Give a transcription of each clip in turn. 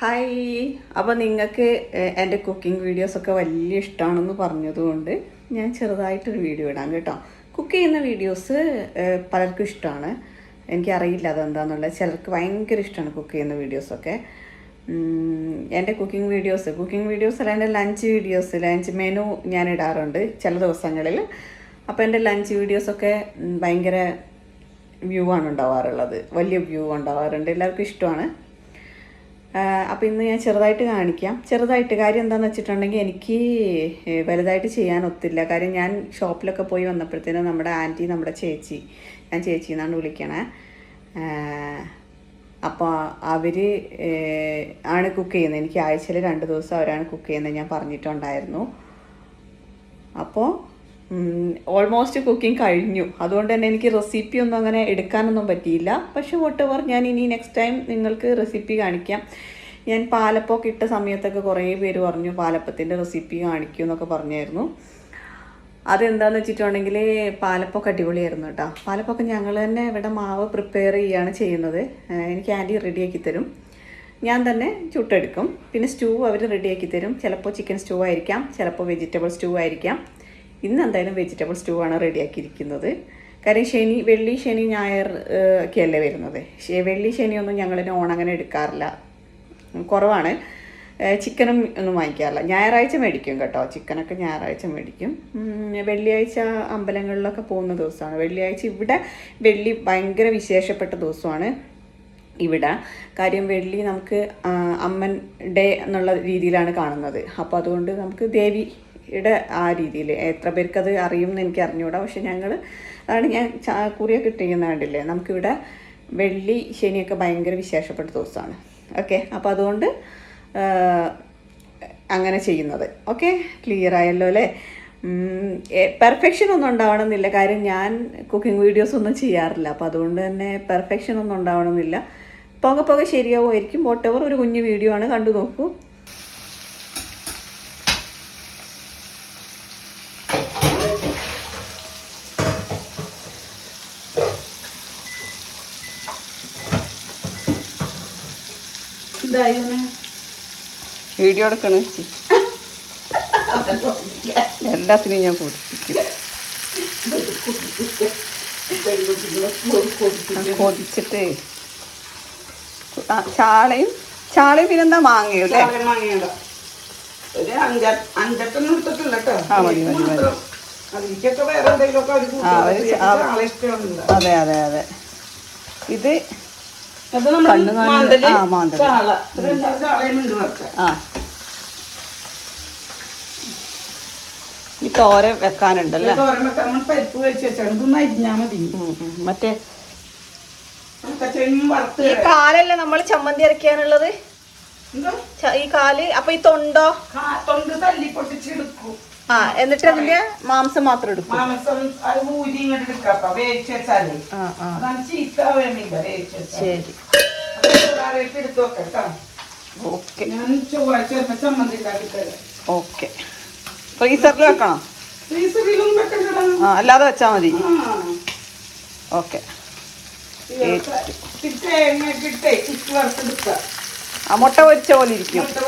Hi അപ്പോൾ നിങ്ങൾക്ക് എന്റെ കുക്കിംഗ് വീഡിയോസൊക്കെ വലിയ ഇഷ്ടമാണെന്ന് പറഞ്ഞതുകൊണ്ട് ഞാൻ ചെറുതായിട്ടൊരു വീഡിയോ ഇടാം കേട്ടോ. കുക്ക് ചെയ്യുന്ന വീഡിയോസ് പലർക്കും ഇഷ്ടമാണ് എനിക്കറിയില്ല അതെന്താണെന്നുള്ളത് ചിലർക്ക് ഭയങ്കര ഇഷ്ടമാണ് കുക്ക് ചെയ്യുന്ന വീഡിയോസൊക്കെ എന്റെ കുക്കിംഗ് വീഡിയോസ് കുക്കിംഗ് വീഡിയോസ് അല്ല എന്റെ ലഞ്ച് വീഡിയോസ് ലഞ്ച് മെനു ഞാൻ ഇടാറുണ്ട് ചില ദിവസങ്ങളിൽ. അപ്പോൾ എന്റെ ലഞ്ച് വീഡിയോസൊക്കെ ഭയങ്കര വ്യൂ ആണ് ഉണ്ടാവാറുള്ളത്. വലിയ വ്യൂ ഉണ്ടാവാറുണ്ട്. എല്ലാവർക്കും ഇഷ്ടമാണ്. അപ്പോൾ ഇന്ന് ഞാൻ ചെറുതായിട്ട് കാണിക്കാം. ചെറുതായിട്ട് കാര്യം എന്താണെന്ന് വെച്ചിട്ടുണ്ടെങ്കിൽ എനിക്ക് വലുതായിട്ട് ചെയ്യാൻ ഒത്തില്ല. കാര്യം ഞാൻ ഷോപ്പിലൊക്കെ പോയി വന്നപ്പോഴത്തേനും നമ്മുടെ ആന്റി നമ്മുടെ ചേച്ചി ഞാൻ ചേച്ചി എന്നാണ് വിളിക്കണേ. അപ്പോൾ അവർ ആണ് കുക്ക് ചെയ്യുന്നത്. എനിക്ക് ആഴ്ചയിൽ രണ്ട് ദിവസം അവരാണ് കുക്ക് ചെയ്യുന്നത് ഞാൻ പറഞ്ഞിട്ടുണ്ടായിരുന്നു. അപ്പോൾ ഓൾമോസ്റ്റ് കുക്കിംഗ് കഴിഞ്ഞു. അതുകൊണ്ട് തന്നെ എനിക്ക് റെസിപ്പി ഒന്നും അങ്ങനെ എടുക്കാനൊന്നും പറ്റിയില്ല. പക്ഷെ വോട്ട് എവർ ഞാൻ ഇനി നെക്സ്റ്റ് ടൈം നിങ്ങൾക്ക് റെസിപ്പി കാണിക്കാം. ഞാൻ പാലപ്പൊക്കെ ഇട്ട സമയത്തൊക്കെ കുറേ പേര് പറഞ്ഞു പാലപ്പത്തിന്റെ റെസിപ്പി കാണിക്കൂ എന്നൊക്കെ പറഞ്ഞായിരുന്നു. അതെന്താന്ന് വെച്ചിട്ടുണ്ടെങ്കിൽ പാലപ്പൊക്കെ അടിപൊളിയായിരുന്നു കേട്ടോ. പാലപ്പൊക്കെ ഞങ്ങൾ തന്നെ ഇവിടെ മാവ് പ്രിപ്പയർ ചെയ്യുകയാണ് ചെയ്യുന്നത്. എനിക്ക് ആന്റി റെഡിയാക്കി തരും. ഞാൻ തന്നെ ചുട്ടെടുക്കും. പിന്നെ സ്റ്റൂ അവർ റെഡിയാക്കി തരും. ചിലപ്പോൾ ചിക്കൻ സ്റ്റൂ ആയിരിക്കാം ചിലപ്പോൾ വെജിറ്റബിൾ സ്റ്റൂ ആയിരിക്കാം. ഇന്ന് എന്തായാലും വെജിറ്റബിൾ സ്റ്റൂ ആണ് റെഡിയാക്കിയിരിക്കുന്നത്. കാര്യം ശനി വെള്ളി ശനി ഞായർ ഒക്കെയല്ലേ വരുന്നത്. വെള്ളി ശനിയൊന്നും ഞങ്ങൾ ഓൺ അങ്ങനെ എടുക്കാറില്ല. കുറവാണ്. ചിക്കനും ഒന്നും വാങ്ങിക്കാറില്ല. ഞായറാഴ്ച മേടിക്കും കേട്ടോ. ചിക്കനൊക്കെ ഞായറാഴ്ച മേടിക്കും. വെള്ളിയാഴ്ച അമ്പലങ്ങളിലൊക്കെ പോകുന്ന ദിവസമാണ്. വെള്ളിയാഴ്ച ഇവിടെ വെള്ളി ഭയങ്കര വിശേഷപ്പെട്ട ദിവസമാണ് ഇവിടെ. കാര്യം വെള്ളി നമുക്ക് അമ്മൻ ഡേ എന്നുള്ള രീതിയിലാണ് കാണുന്നത്. അപ്പോൾ അതുകൊണ്ട് നമുക്ക് ദേവിയുടെ ആ രീതിയിൽ എത്ര പേർക്കത് അറിയും എന്ന് എനിക്ക് അറിഞ്ഞുകൂടാ. പക്ഷെ ഞങ്ങൾ അതാണ് ഞാൻ ചാ- കുറിയൊക്കെ ഇട്ടിരിക്കുന്ന കണ്ടില്ലേ നമുക്കിവിടെ വെള്ളി ശനിയൊക്കെ ഭയങ്കര വിശേഷപ്പെട്ട ദിവസമാണ്. ഓക്കെ അപ്പോൾ അതുകൊണ്ട് അങ്ങനെ ചെയ്യുന്നത്. ഓക്കെ ക്ലിയർ ആയല്ലോ അല്ലേ? പെർഫെക്ഷൻ ഒന്നും ഉണ്ടാവണമെന്നില്ല. കാര്യം ഞാൻ കുക്കിംഗ് വീഡിയോസ് ഒന്നും ചെയ്യാറില്ല. അപ്പോൾ അതുകൊണ്ട് തന്നെ പെർഫെക്ഷൻ ഒന്നും ഉണ്ടാവണമെന്നില്ല. പോകെ പോകെ ശരിയാവുമായിരിക്കും. വോട്ടെവർ ഒരു കുഞ്ഞു വീഡിയോ ആണ് കണ്ടു നോക്കൂ. വീഡിയോ എടുക്കണ. എല്ലാത്തിനും ഞാൻ കൊതിപ്പിക്കും കൊതിച്ചിട്ട് ചാളയും ചാളയും പിന്നെന്താ മാങ്ങയോ അല്ലേ? ഒരു അഞ്ചെട്ടെണ്ണം എടുത്തിട്ടില്ല കേട്ടോ. ആ, മതി, മതി, മതി. അതെ അതെ അതെ. ഇത് കണ്ണ് കാണുന്നത്- ആ, ഈ തോര വെക്കാനുണ്ടല്ലേ. മറ്റേ ഈ കാലല്ലേ നമ്മൾ ചമ്മന്തി? ച- ഈ കാൽ അപ്പൊ ഈ തൊണ്ടോ? തൊണ്ട് തല്ലി പൊട്ടിച്ചെടുക്കും ആ എന്നിട്ട് അതിന്റെ മാംസം മാത്രം എടുക്കും. മാംസം അത് ഊരി ഇങ്ങോട്ട് എടുക്കാം അപ്പൊ വേവിച്ച് വെച്ചാലേ. ആ ആ. ചീത്ത വേണ്ടില്ല വേവിച്ച് ശരി. എടുത്തു ഓക്കെ. ഞാൻ ചൊവ്വാഴ്ച വരുമ്പോ ചമ്മന്തി ഉണ്ടാക്കി തരാം. ഓക്കെ. ഫ്രീസറിൽ വെക്കണം? ആ അല്ലാതെ വെച്ചാൽ മതി. ഓക്കെ. ആ മുട്ട പൊരിച്ച പോലെ ഇരിക്കും. മുട്ട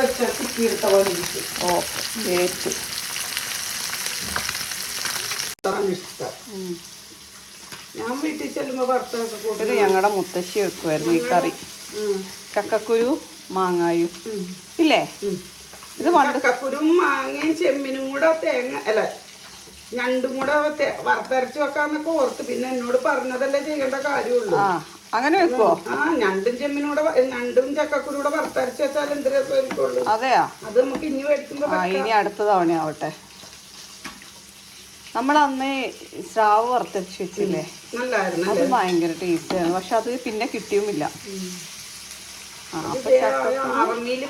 എടുത്ത പോലെ ഇരിക്കും. ഓക്കെ ഏറ്റു. ഇഷ്ടം ഞാൻ വീട്ടിൽ ചെല്ലുമ്പോൾ ഞങ്ങളുടെ മുത്തശ്ശി വെക്കുമായിരുന്നു ഈ കറി. കക്കക്കുരു മാങ്ങായും. ഇല്ലേ? ഇത് കക്കക്കുരും മാങ്ങയും ചെമ്മിനും കൂടെ തേങ്ങ അല്ല ഞണ്ടും കൂടെ വറുത്തരച്ച് വെക്കാന്നൊക്കെ ഓർത്ത് പിന്നെ എന്നോട് പറഞ്ഞതല്ലേ ചെയ്യേണ്ട കാര്യമുള്ളൂ. ആ അങ്ങനെ വെക്കോ ആ ഞണ്ടും ചെമ്മിനും കൂടെ വ- ഞണ്ടും ചക്കക്കുരും കൂടെ വറുത്തരച്ച് വെച്ചാൽ എന്ത് അതെയാ? അത് നമുക്ക് ഇനി മേടിക്കുമ്പോ ആ ഇനി അടുത്ത തവണയാവട്ടെ. നമ്മൾ അന്ന് സ്രാവ് വറുത്തരച്ച് വെച്ചില്ലേ? അത് ഭയങ്കര ടേസ്റ്റ് ആയിരുന്നു. പക്ഷെ അത് പിന്നെ കിട്ടിയുമില്ല.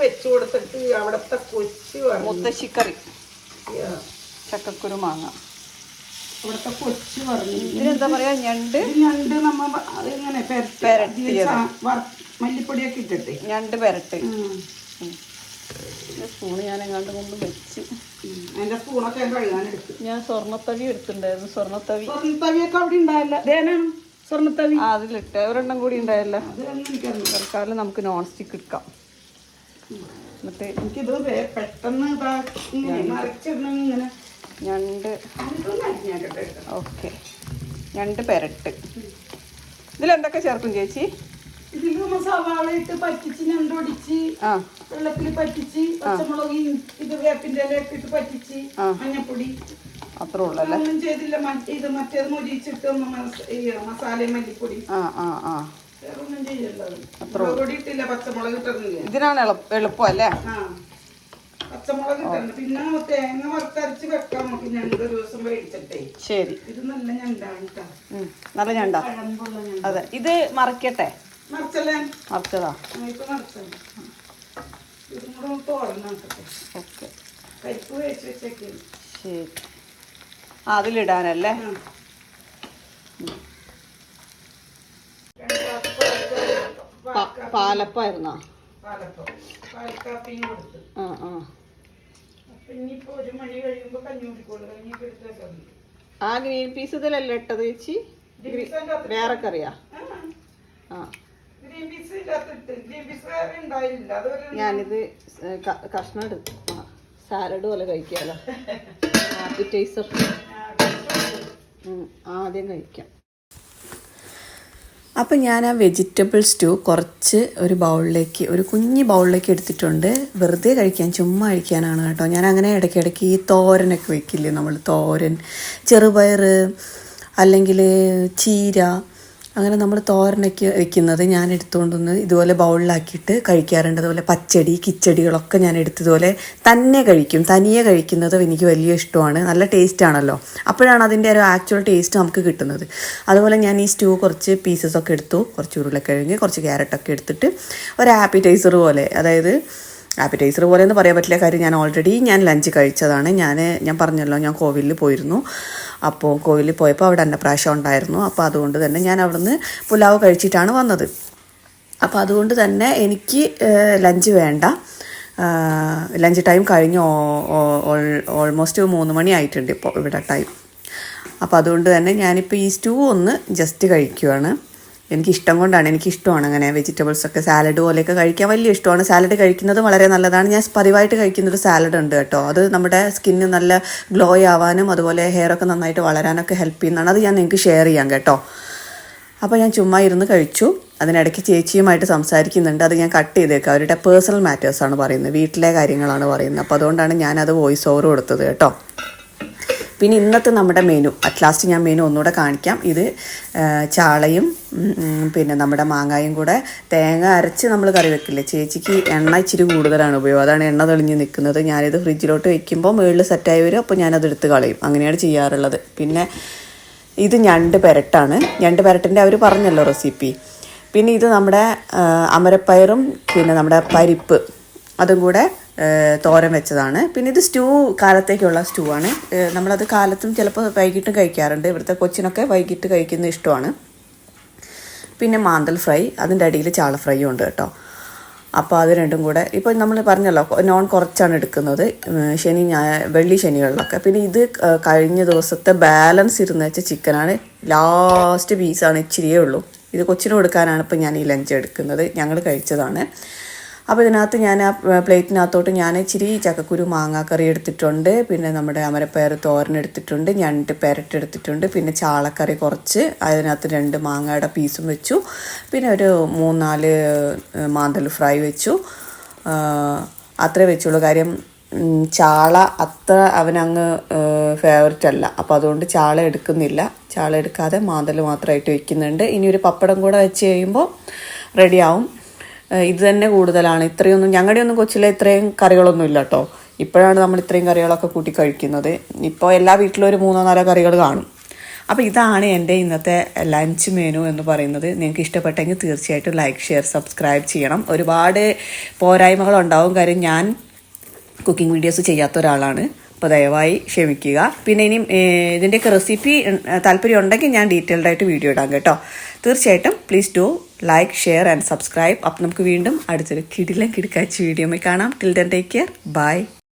വെച്ചു കൊടുത്തിട്ട് അവിടത്തെ കൊച്ചു മുത്തശ്ശിക്കറി. ചക്കക്കുരു മാങ്ങ. ഇവിടുത്തെ കൊച്ചു പറഞ്ഞു. ഇതിനെന്താ പറയാ ഞണ്ട്? ഞണ്ട് നമ്മ അതെങ്ങനെ മല്ലിപ്പൊടിയൊക്കെ ഇട്ടിട്ട്. ഞണ്ട് പെരട്ട്. സ്പൂണ് ഞാൻ എങ്ങാണ്ട് കൊണ്ട് വെച്ച്. അതിന്റെ സ്പൂണൊക്കെ ഞാൻ കഴുകാനെടുത്തു. ഞാൻ സ്വർണത്തവി എടുത്തിട്ടുണ്ടായിരുന്നു സ്വർണത്തവി. സ്വർണത്തവിയൊക്കെ അവിടെ ഉണ്ടായില്ല. ദേനാണ് സ്വർണത്തവി? ആ അതിലിട്ട് ഒരെണ്ണം കൂടി ഉണ്ടായില്ല. തൽക്കാലം നമുക്ക് നോൺ സ്റ്റിക്ക് എടുക്കാം. എന്നിട്ട് എനിക്കിത് പെട്ടെന്ന് മറിച്ചിടണമെങ്കിൽ ഇങ്ങനെ ഞണ്ട് ഓക്കെ. ഞണ്ട് പെരട്ട്. ഇതിലെന്തൊക്കെ ചേർക്കും ചേച്ചി? ഇതിൽ സവാള ഇട്ട് പറ്റിച്ച് ഞണ്ടൊടിച്ച് ആ. വെള്ളത്തിൽ പറ്റിച്ച് പച്ചമുളക് ഇത് വേപ്പിന്റെ ഇല ഇട്ടിട്ട് പറ്റിച്ച് മഞ്ഞപ്പൊടി. അത്രേ ഉള്ളൂ ഒന്നും ചെയ്തില്ല ഇത് മറ്റേത് മൊരിച്ചിട്ട് മല്ലിപ്പൊടി. ആ ആ ആ. വേറെ ഒന്നും ചെയ്യല്ലോ പൊടി ഇട്ടില്ല പച്ചമുളക് ഇട്ടിരുന്നില്ല? ഇതിനാണ് എളുപ്പം അല്ലേ? പച്ചമുളക് പിന്നെ തേങ്ങ വറുത്തരച്ച് വെക്കാം. നമുക്ക് ഞണ്ട് ഒരു ദിവസം മേടിച്ചിട്ടേ ശരി. ഇത് നല്ല ഞണ്ടാണ് നല്ല ഞണ്ട? അതെ. ഇത് മറക്കട്ടെ? മറിച്ചല്ലേ? മറിച്ചതാ? ഇത് മറിച്ചല്ലേ ഇതും കൂടെ ഒന്ന് തോരനാക്കട്ടെ ഓക്കെ പരിപ്പ് വേച്ച് വെച്ചേക്ക്. ശരി. ആ അതിലിടാനല്ലേ? പാലപ്പായിരുന്നോ? ആ ആ. ഇനിയിപ്പോ ഒരു മണി കഴിയുമ്പോ കഞ്ഞി കുടിക്കോളൂ കഞ്ഞി ആ ഗ്രീൻ പീസ് ഇതിലല്ലേ ഇട്ടത് ചേച്ചി? വേറെ കറിയാ? ആ. ഗ്രീൻ പീസ് ഇതിനകത്തിട്ട് ഗ്രീൻ പീസ് വേറെ ഉണ്ടായില്ല. അതൊരു ഞാനിത് കഷ്ണം എടുത്തു. സാലഡ് പോലെ കഴിക്കാലോ. ആപ്പിറ്റൈസർ ആദ്യം കഴിക്കാം. അപ്പം ഞാൻ ആ വെജിറ്റബിൾ സ്റ്റൂ കുറച്ച് ഒരു ബൗളിലേക്ക് ഒരു കുഞ്ഞ് ബൗളിലേക്ക് എടുത്തിട്ടുണ്ട്. വെറുതെ കഴിക്കാൻ ചുമ്മാ കഴിക്കാനാണ് കേട്ടോ. ഞാൻ അങ്ങനെ ഇടയ്ക്കിടയ്ക്ക് ഈ തോരനൊക്കെ വെക്കില്ലേ നമ്മൾ തോരൻ ചെറുപയർ അല്ലെങ്കിൽ ചീര അങ്ങനെ നമ്മൾ തോരനൊക്കെ വെക്കുന്നത് ഞാൻ എടുത്തുകൊണ്ടൊന്ന് ഇതുപോലെ ബൗളിലാക്കിയിട്ട് കഴിക്കാറുണ്ട്. അതുപോലെ പച്ചടി കിച്ചടികളൊക്കെ ഞാൻ എടുത്തതുപോലെ തന്നെ കഴിക്കും. തനിയെ കഴിക്കുന്നത് എനിക്ക് വലിയ ഇഷ്ടമാണ്. നല്ല ടേസ്റ്റ് ആണല്ലോ. അപ്പോഴാണ് അതിന്റെ ഒരു ആക്ച്വൽ ടേസ്റ്റ് നമുക്ക് കിട്ടുന്നത്. അതുപോലെ ഞാൻ ഈ സ്റ്റൂ കുറച്ച് പീസസ് ഒക്കെ എടുത്തു. കുറച്ച് ഉരുളക്കിഴങ്ങ് കുറച്ച് ക്യാരറ്റൊക്കെ എടുത്തിട്ട് ഒരു ആപ്പിറ്റൈസർ പോലെ. അതായത് ആപ്പിറ്റൈസർ പോലെ എന്ന് പറയാൻ പറ്റില്ല കാര്യം ഞാൻ ഓൾറെഡി ഞാൻ ലഞ്ച് കഴിച്ചതാണ്. ഞാൻ ഞാൻ പറഞ്ഞല്ലോ ഞാൻ കോവിലിൽ പോയിരുന്നു. അപ്പോൾ കോവിലിൽ പോയപ്പോൾ അവിടെ അന്നപ്രാശം ഉണ്ടായിരുന്നു. അപ്പോൾ അതുകൊണ്ട് തന്നെ ഞാൻ അവിടുന്ന് പുലാവ് കഴിച്ചിട്ടാണ് വന്നത്. അപ്പോൾ അതുകൊണ്ട് തന്നെ എനിക്ക് ലഞ്ച് വേണ്ട. ലഞ്ച് ടൈം കഴിഞ്ഞ് ഓൾമോസ്റ്റ് മൂന്ന് മണി ആയിട്ടുണ്ട് ഇപ്പോൾ ഇവിടെ ടൈം അപ്പോൾ അതുകൊണ്ട് തന്നെ ഞാനിപ്പോൾ ഈ സ്റ്റൂ ഒന്ന് ജസ്റ്റ് കഴിക്കുവാണ്. എനിക്ക് ഇഷ്ടം കൊണ്ടാണ് എനിക്ക് ഇഷ്ടമാണ് അങ്ങനെ വെജിറ്റബിൾസ് ഒക്കെ. സാലഡ് പോലെയൊക്കെ കഴിക്കാൻ വലിയ ഇഷ്ടമാണ്. സാലഡ് കഴിക്കുന്നത് വളരെ നല്ലതാണ്. ഞാൻ പതിവായിട്ട് കഴിക്കുന്ന ഒരു സാലഡ് ഉണ്ട് കേട്ടോ. അത് നമ്മുടെ സ്കിന്ന് നല്ല ഗ്ലോ ആവാനും അതുപോലെ ഹെയർ ഒക്കെ നന്നായിട്ട് വളരാനൊക്കെ ഹെൽപ്പ് ചെയ്യുന്നതാണ്. അത് ഞാൻ നിങ്ങൾക്ക് ഷെയർ ചെയ്യാം കേട്ടോ. അപ്പോൾ ഞാൻ ചുമ്മാ ഇരുന്ന് കഴിച്ചു. അതിനിടയ്ക്ക് ചേച്ചിയുമായിട്ട് സംസാരിക്കുന്നുണ്ട്. അത് ഞാൻ കട്ട് ചെയ്തേക്കാം. അവരുടെ പേഴ്സണൽ മാറ്റേഴ്സാണ് പറയുന്നത്. വീട്ടിലെ കാര്യങ്ങളാണ് പറയുന്നത്. അപ്പോൾ അതുകൊണ്ടാണ് ഞാനത് വോയിസ് ഓവർ കൊടുത്തത് കേട്ടോ. പിന്നെ ഇന്നത്തെ നമ്മുടെ മെനു അറ്റ് ലാസ്റ്റ് ഞാൻ മെനു ഒന്നുകൂടെ കാണിക്കാം. ഇത് ചാളയും പിന്നെ നമ്മുടെ മാങ്ങായും കൂടെ തേങ്ങ അരച്ച് നമ്മൾ കറി വെക്കില്ലേ? ചേച്ചിക്ക് എണ്ണ ഇച്ചിരി കൂടുതലാണ് ഉപയോഗം. അതാണ് എണ്ണ തെളിഞ്ഞ് നിൽക്കുന്നത്. ഞാനിത് ഫ്രിഡ്ജിലോട്ട് വെക്കുമ്പോൾ മുകളിൽ സെറ്റായി വരും. അപ്പോൾ ഞാനത് എടുത്ത് കളയും. അങ്ങനെയാണ് ചെയ്യാറുള്ളത്. പിന്നെ ഇത് ഞണ്ട് പെരട്ടാണ്. ഞണ്ട് പെരട്ടിന്റെ അവർ പറഞ്ഞല്ലോ റെസിപ്പി പിന്നെ ഇത് നമ്മുടെ അമരപ്പയറും പിന്നെ നമ്മുടെ പരിപ്പ്. അതും കൂടെ തോരൻ വെച്ചതാണ്. പിന്നെ ഇത് സ്റ്റൂ കാലത്തേക്കുള്ള സ്റ്റൂ ആണ്. നമ്മളത് കാലത്തും ചിലപ്പോൾ വൈകിട്ടും കഴിക്കാറുണ്ട്. ഇവിടുത്തെ കൊച്ചിനൊക്കെ വൈകിട്ട് കഴിക്കുന്ന ഇഷ്ടമാണ്. പിന്നെ മാന്തൽ ഫ്രൈ അതിന്റെ അടിയിൽ ചാള ഫ്രൈയും ഉണ്ട് കേട്ടോ. അപ്പോൾ അത് രണ്ടും കൂടെ ഇപ്പോൾ നമ്മൾ പറഞ്ഞല്ലോ നോൺ കുറച്ചാണ് എടുക്കുന്നത്. ശനി ഞായ വെള്ളി ശനികളിലൊക്കെ. പിന്നെ ഇത് കഴിഞ്ഞ ദിവസത്തെ ബാലൻസ് ഇരുന്ന് വെച്ച ചിക്കനാണ്. ലാസ്റ്റ് പീസാണ് ഇച്ചിരിയേ ഉള്ളൂ. ഇത് കൊച്ചിന് കൊടുക്കാനാണ് ഇപ്പോൾ ഞാൻ ഈ ലഞ്ച് എടുക്കുന്നത്. ഞങ്ങൾ കഴിച്ചതാണ്. അപ്പോൾ ഇതിനകത്ത് ഞാൻ ആ പ്ലേറ്റിനകത്തോട്ട് ഞാൻ ഇച്ചിരി ചക്കക്കുരു മാങ്ങാക്കറി എടുത്തിട്ടുണ്ട്. പിന്നെ നമ്മുടെ അമരപ്പയർ തോരൻ എടുത്തിട്ടുണ്ട് ഞണ്ട് പെരട്ട് എടുത്തിട്ടുണ്ട് പിന്നെ ചാളക്കറി കുറച്ച്. അതിനകത്ത് രണ്ട് മാങ്ങയുടെ പീസും വെച്ചു. പിന്നെ ഒരു മൂന്നാൽ മാന്തൽ ഫ്രൈ വെച്ചു. അത്രേ വെച്ചുള്ളൂ. കാര്യം ചാള അത്ര അവനങ്ങ് ഫേവററ്റ് അല്ല. അപ്പോൾ അതുകൊണ്ട് ചാള എടുക്കുന്നില്ല. ചാള എടുക്കാതെ മാന്തൽ മാത്രമായിട്ട് വെക്കുന്നുണ്ട്. ഇനി ഒരു പപ്പടം കൂടെ വെച്ച് കഴിയുമ്പോൾ റെഡിയാവും ഇത് തന്നെ കൂടുതലാണ്. ഇത്രയൊന്നും ഞങ്ങളുടെ ഒന്നും കൊച്ചിലെ ഇത്രയും കറികളൊന്നും ഇല്ല കേട്ടോ ഇപ്പോഴാണ് നമ്മൾ ഇത്രയും കറികളൊക്കെ കൂട്ടി കഴിക്കുന്നത്. ഇപ്പോൾ എല്ലാ വീട്ടിലും ഒരു മൂന്നോ നാലോ കറികൾ കാണും. അപ്പോൾ ഇതാണ് എന്റെ ഇന്നത്തെ ലഞ്ച് മെനു എന്ന് പറയുന്നത്. നിങ്ങൾക്ക് ഇഷ്ടപ്പെട്ടെങ്കിൽ തീർച്ചയായിട്ടും ലൈക്ക് ഷെയർ സബ്സ്ക്രൈബ് ചെയ്യണം. ഒരുപാട് പോരായ്മകൾ ഉണ്ടാവും. കാര്യം ഞാൻ കുക്കിംഗ് വീഡിയോസ് ചെയ്യാത്ത ഒരാളാണ്. അപ്പോൾ ദയവായി ക്ഷമിക്കുക. പിന്നെ ഇനി ഇതിന്റെയൊക്കെ റെസിപ്പി താല്പര്യം ഉണ്ടെങ്കിൽ ഞാൻ ഡീറ്റെയിൽഡായിട്ട് വീഡിയോ ഇടാം കേട്ടോ. തീർച്ചയായിട്ടും please do like share and subscribe അപ്പം നമുക്ക് വീണ്ടും അടുത്തൊരു കിടിലം കിടക്കാച്ച വീഡിയോ കാണാം. Till then take care bye